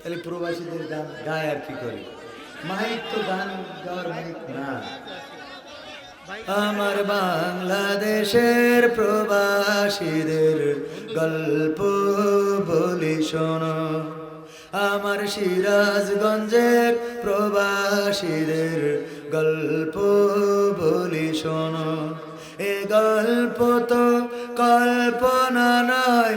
তাহলে প্রবাসীদের গান গায় আর কি করে? মাইক তো গান গাওয়ার মাইক না। আমার বাংলাদেশের প্রবাসীদের গল্প বলি শোনো। আমার সিরাজগঞ্জের প্রবাসীদের গল্প বলি শোনো। এ গল্প তো কল্পনা নয়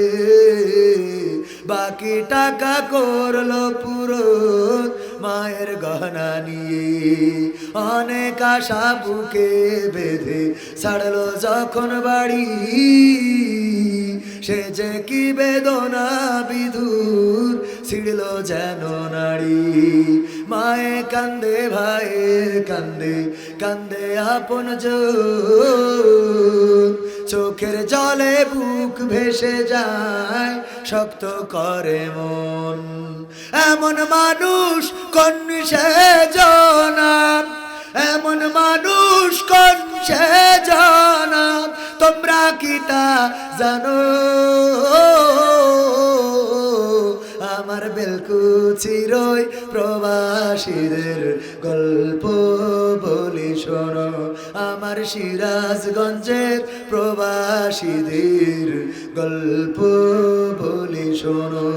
বাকি টাকা করল পুরো মায়ের গহনা নিয়ে। অনেক আশা বুকে বেঁধে ছাড়লো যখন বাড়ি। সে যে কি বেদনা বিধুর ছিড়ল যেন নারী মায়ে কান্দে, ভাইয়ে কান্দে কান্দে আপন চোখের জলে বুক ভেসে যায়, শক্ত করে মন। এমন মানুষ কোন সে জনাম এমন মানুষ কোন সে জনাম তোমরা কি তা জানো? আমার বেলকুচিরই প্রবাসীদের গল্প বলি শোনো। আমার সিরাজগঞ্জের প্রবাসীদের গল্প বলি শোনো।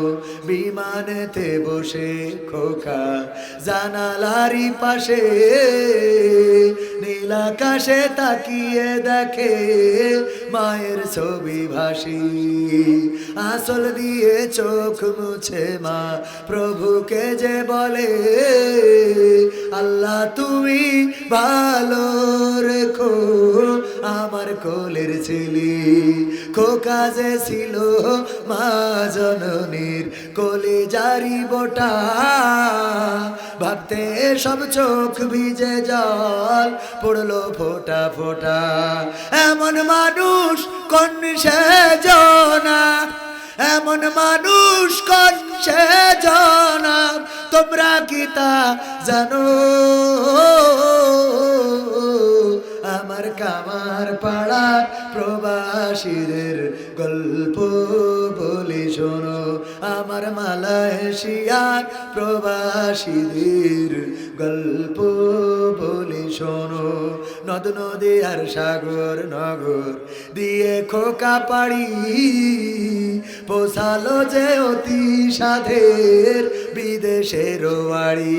বিমানেতে বসে খোকা জানালারি পাশে, নীল আকাশে তাকিয়ে দেখে মায়ের ছবি ভাসি। আসল দিয়ে চোখ মুছে মা, প্রভুকে যে বলে আল্লাহ, তুমি ভালো রেখো। আমার কোলের ছেলে খোকা যে ছিল মা জননীর কোলে জারি বোটা। ভাবতে সব চোখ ভিজে জল পড়ল ফোটা ফোটা। এমন মানুষ কোন সে জনা? এমন মানুষ কোন সে জনা? তোমরা কি তা জানো? আমার কামার পাড়ার প্রবাসীদের গল্প বলি শোনো। আমার মালয়েশিয়ার প্রবাসীদের গল্প বলি শোনো। নদ, নদী আর সাগর, নগর দিয়ে খোকা পাড়ি পোষালো যে অতি সাধের বিদেশের বাড়ি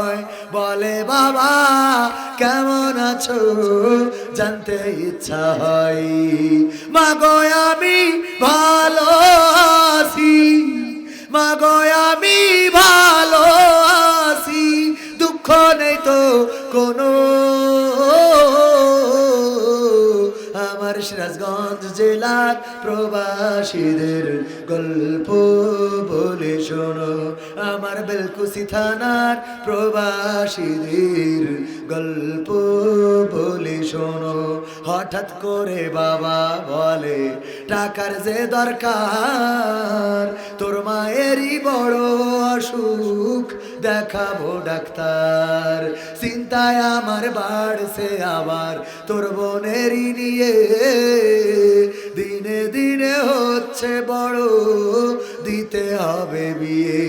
বলে, বাবা, কেমন আছো? জানতে ইচ্ছা হয়। মাগো, আমি ভালো আছি। মাগো, আমি ভালো আছি। দুঃখ নেই তো কোনো। আমার সিরাজগঞ্জ জেলার প্রবাসীদের গল্প বলে শোনো। আমার বেলকুসি থানার প্রবাসীদের গল্প বলে শোনো। হঠাৎ করে বাবা বলে, টাকার যে দরকার, তোর মায়েরই বড় অসুখ দেখাবো ডাক্তার। চিন্তায় আমার বাড়ছে আবার তোর বোনেরই নিয়ে। দিনে দিনে হচ্ছে বড়, দিতে হবে বিয়ে।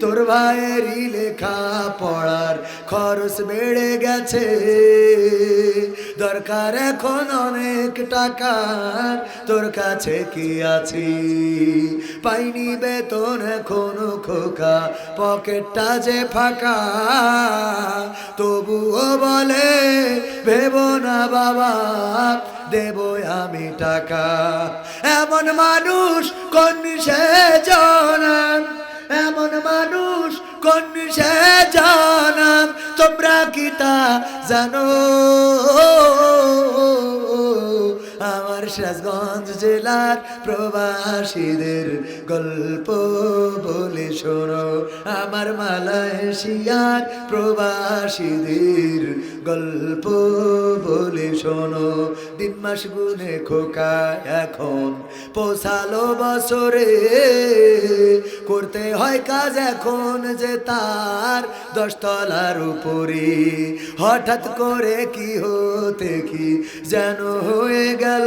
তোর ভাইয়েরই লেখা পড়ার খরচ বেড়ে গেছে। দরকার এখন অনেক টাকার তোর কাছে কি আছি? পাইনি বেতন এখনও খোকা, পকেটটা যে ফাঁকা। তবুও বলে, ভেব না বাবা, দেব আমি টাকা। এমন মানুষ কোন সে জানান এমন মানুষ কোন সে জানান তোমরা কি তা জানো? আমার শেষগঞ্জ জেলার প্রবাসীদের গল্প বলে শোনো। আমার মালয়েশিয়ার প্রবাসীদের গল্প বলে শোনো। দিন মাস গুনে খোকা এখন, পোষালো বছরে। করতে হয় কাজ এখন যে তার দশতলার উপরে। হঠাৎ করে কি হতে কি যেন হয়ে গেল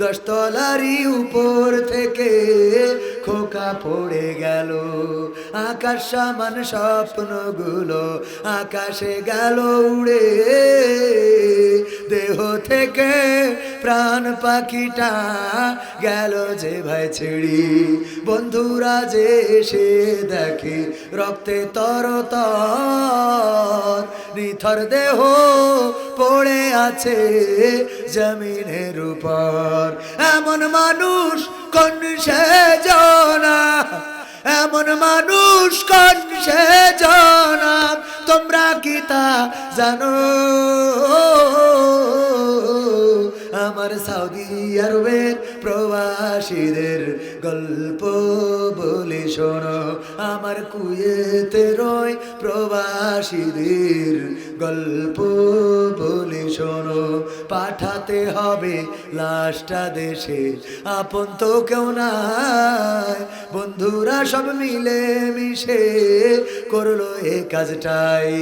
দশতলারই উপর থেকে খোকা পড়ে গেল। আকাশ সমান স্বপ্নগুলো আকাশে গেল উড়ে। দেহ থেকে প্রাণ পাখিটা গেল যে ভাই ছেড়ি। বন্ধুরা যে এসে দেখে রক্তে তর তর নিথর দেহ পড়ে আছে জমিনের উপর। এমন মানুষ কোন সে জানা? এমন মানুষ কোন সে জানা? তোমরা কি তা জানো? আমার সৌদি আরবের প্রবাসীদের গল্প। বলে শোনো, আমার কুয়েতে রয় প্রবাসীদের গল্প বলে শোনো। পাঠাতে হবে লাশটা দেশে, আপন তো কেউ নাই। বন্ধুরা সব মিলে মিশে করল এ কাজটাই।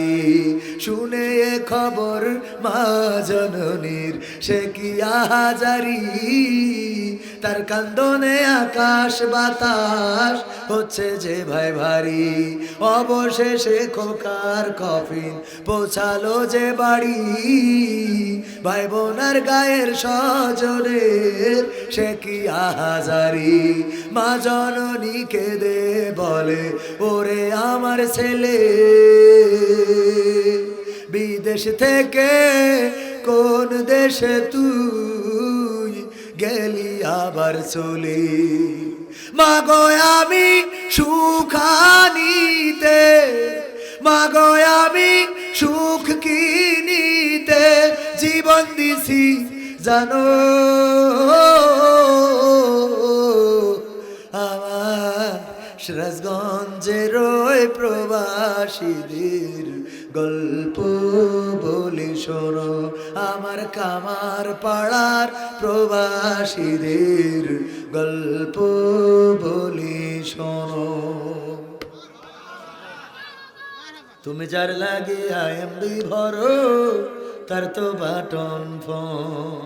শুনে এ খবর মা জননীর সে কি আহাজারি? তার কান্দনে আকাশ বাতাস হচ্ছে যে ভাই ভারী। অবশেষে খোকার কফিন পৌঁছালো যে বাড়ি। ভাই বোনার গায়ের সজনের সে কি আহাজারি। মা জননী কেঁদে বলে, ওরে আমার ছেলে, বিদেশ থেকে কোন দেশে তুই গেলি আবার চলে? মাগো আমি সুখানিতে মাগো আমি সুখ কিনিতে জীবন দিছি জানো? আমার সিরাজগঞ্জের প্রবাসীদের গল্প বলি শোনো। আমার কামার পাড়ার প্রবাসীদের গল্প বলি শোনো। তুমি যার লাগে আইএমবি ভরো, তার তো বাটন ফোন।